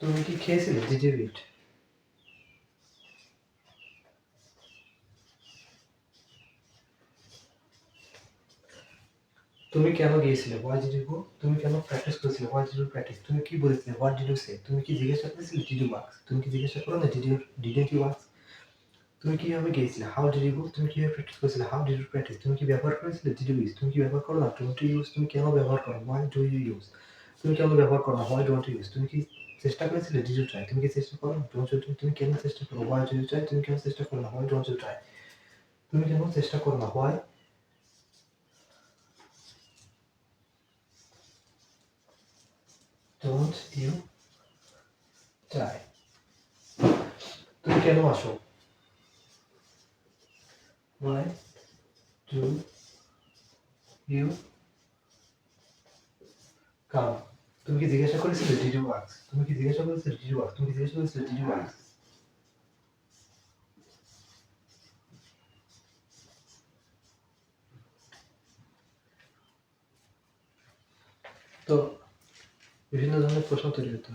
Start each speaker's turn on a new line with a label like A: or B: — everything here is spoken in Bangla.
A: তুমি কি খেয়েছিলে? ডিড তুমি কেন গিয়েছিলে? হোয়াই ডিড ইউ তুমি কেন প্র্যাকটিস করেছিলে? হোয়াই ডিড ইউ প্র্যাকটিস তুমি কি বলেছিলে? হোয়াট ডিড ইউ সে তুমি কি জিজ্ঞাসা করেছিলে? ডিড ইউ ওয়ার্কস তুমি কি জিজ্ঞাসা করো না? Did you didn't you works তুমি কীভাবে গিয়েছিলে? হাউ ডিড ইউ তুমি কীভাবে প্র্যাকটিস করেছিলে? হাউ ডিড ইউ প্র্যাকটিস তুমি কি ব্যবহার করেছিলে? ডিড ইউ ইউজ তুমি কি ব্যবহার করো না? ডোন্ট ইউজ তুমি কেন ব্যবহার করো? হোয়াই ডু ইউ ইউজ তুমি কেন ব্যবহার করো না? হোয়াই ডোন্ট ইউজ তুমি কি চেষ্টা করেছিলে? ডিড ট্রাই তুমি কি চেষ্টা করো? ডোন্ট ইউ তুমি কেন চেষ্টা করো? হোয়াই ডু ইউ ট্রাই তুমি কেন চেষ্টা করো না? হোয়াই ডোন্ট ইউ ট্রাই তুমি কেন চেষ্টা করো না? হোয়াই ডোন্ট ইউ ট্রাই তুমি কেন আসো? হোয়াই ডু ইউ কাম তুমি কি জিজ্ঞাসা করেছিলে ডিড ইউ তুমি কি জিজ্ঞাসা করেছিলে ডিড ইউ তুমি জিজ্ঞাসা করেছিলে ডিড ইউ তো বিভিন্ন ধরনের প্রশ্ন তৈরি হতে।